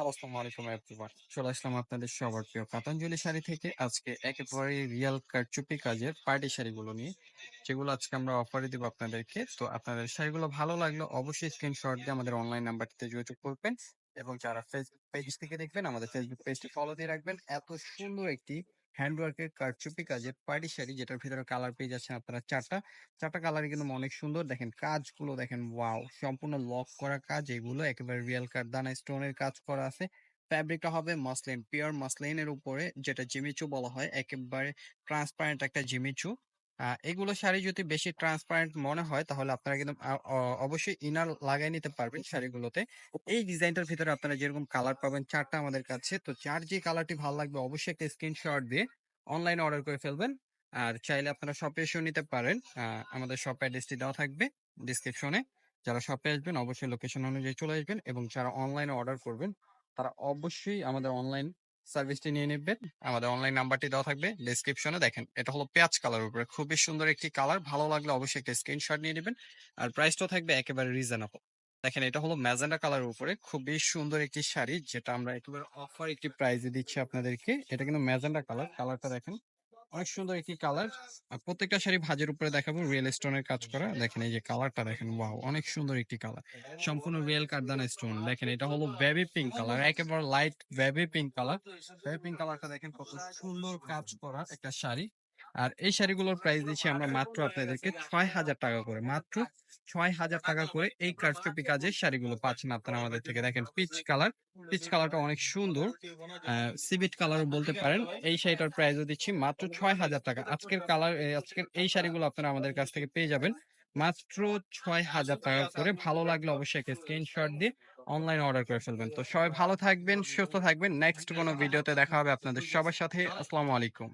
আসসালামু আলাইকুম এভরিওয়ান। চলে আসলাম আপনাদের সবার প্রিয় কাতাঞ্জলি শাড়ি থেকে আজকে একেবারে রিয়েল কারচুপি কাজের পার্টি শাড়িগুলো নিয়ে, যেগুলো আজকে আমরা অফারে দিব আপনাদেরকে। তো আপনাদের শাড়িগুলো ভালো লাগলে অবশ্যই স্ক্রিনশট দিয়ে আমাদের অনলাইন নাম্বারটিতে যোগাযোগ করবেন এবং যারা ফেসবুক পেজ থেকে দেখবেন আমাদের ফেসবুক পেজটি ফলো দিয়ে রাখবেন। এত সুন্দর একটি হ্যান্ডওয়ার্কের কারচুপি কাজের পার্টি শাড়ি যেটার ভিতরে কালার পেয়ে যাচ্ছেন আপনারা ৪ টা। ৪ টা কালারই কিন্তু অনেক সুন্দর। দেখেন কাজগুলো দেখেন ওয়াও! সম্পূর্ণ লক করা কাজ এগুলো একেবারে রিয়েল কারদানা স্টোনের কাজ করা আছে। ফ্যাব্রিকটা হবে মাসলিন পিওর মাসলিনের উপরে যেটা জিমিচু বলা হয়। একেবারে ট্রান্সপারেন্ট একটা জিমিচু। এগুলো শাড়ি যদি বেশি ট্রান্সপারেন্ট মনে হয়, তাহলে আপনারা কিন্তু অবশ্যই ইনার লাগায় নিতে পারবেন শাড়িগুলোতে। এই ডিজাইনটার ভিতরে আপনারা যেরকম কালার পাবেন ৪ টা আমাদের কাছে। তো যার যে কালারটি ভালো লাগবে অবশ্যই একটা স্ক্রিনশট দিয়ে অনলাইনে অর্ডার করে ফেলবেন। আর চাইলে আপনারা শপে এসেও নিতে পারেন। আ আমাদের শপ অ্যাড্রেসটি দেওয়া থাকবে ডেসক্রিপশনে। যারা শপে আসবেন, অবশ্যই লোকেশন অনুযায়ী চলে আসবেন এবং যারা অনলাইনে অর্ডার করবেন, তারা অবশ্যই আমাদের অনলাইন সার্ভিসটি নিয়ে নিবেন। আমাদের অনলাইন নাম্বারটি দেওয়া থাকবে ডিসক্রিপশনে দেখেন, এটা হলো পেঁয়াজ কালার উপরে। খুবই সুন্দর একটি কালার। ভালো লাগলে অবশ্যই একটা স্ক্রিনশট নিয়ে নেবেন আর প্রাইসটাও থাকবে একেবারে রিজনেবল। দেখেন, এটা হলো ম্যাজেন্ডা কালার উপরে। খুবই সুন্দর একটি শাড়ি, যেটা আমরা একেবারে অফার একটি প্রাইসে দিচ্ছি আপনাদেরকে। এটা কিন্তু ম্যাজেন্ডা কালার। কালারটা দেখেন। অনেক সুন্দর একটি কালার। প্রত্যেকটা শাড়ি ভাজের উপরে দেখাবো রিয়েল স্টোনের কাজ করা। দেখেন এই যে কালারটা দেখেন ওয়াও! অনেক সুন্দর একটি কালার। সম্পূর্ণ রিয়েল কারদানা স্টোন। দেখেন, এটা হলো বেবি পিঙ্ক কালার। একেবারে light baby pink colour. Baby pink কালারটা দেখেন কত সুন্দর কাজ করা একটা শাড়ি। আর এই শাড়িগুলোর প্রাইস দিচ্ছি আমরা মাত্র আপনাদেরকে ৳৬,০০০ করে। মাত্র ৳৬,০০০ করে এই কারচুপি কাজের শাড়িগুলো পাচ্ছেন আপনারা আমাদের থেকে। দেখেন পিচ কালার। পিচ কালারটা অনেক সুন্দর। আ সিভিট কালারও বলতে পারেন। এই শাড়িটার প্রাইসও দিচ্ছি মাত্র ৳৬,০০০ আজকের কালার আজকের এই শাড়িগুলো আপনারা আমাদের কাছ থেকে পেয়ে যাবেন মাত্র ৳৬,০০০ করে। ভালো লাগলে অবশ্যই একটা স্ক্রিনশট দিয়ে অনলাইন অর্ডার করে ফেলবেন। তো সবাই ভালো থাকবেন, সুস্থ থাকবেন। নেক্সট কোনো ভিডিওতে দেখা হবে আপনাদের সবার সাথে। আসসালামু আলাইকুম।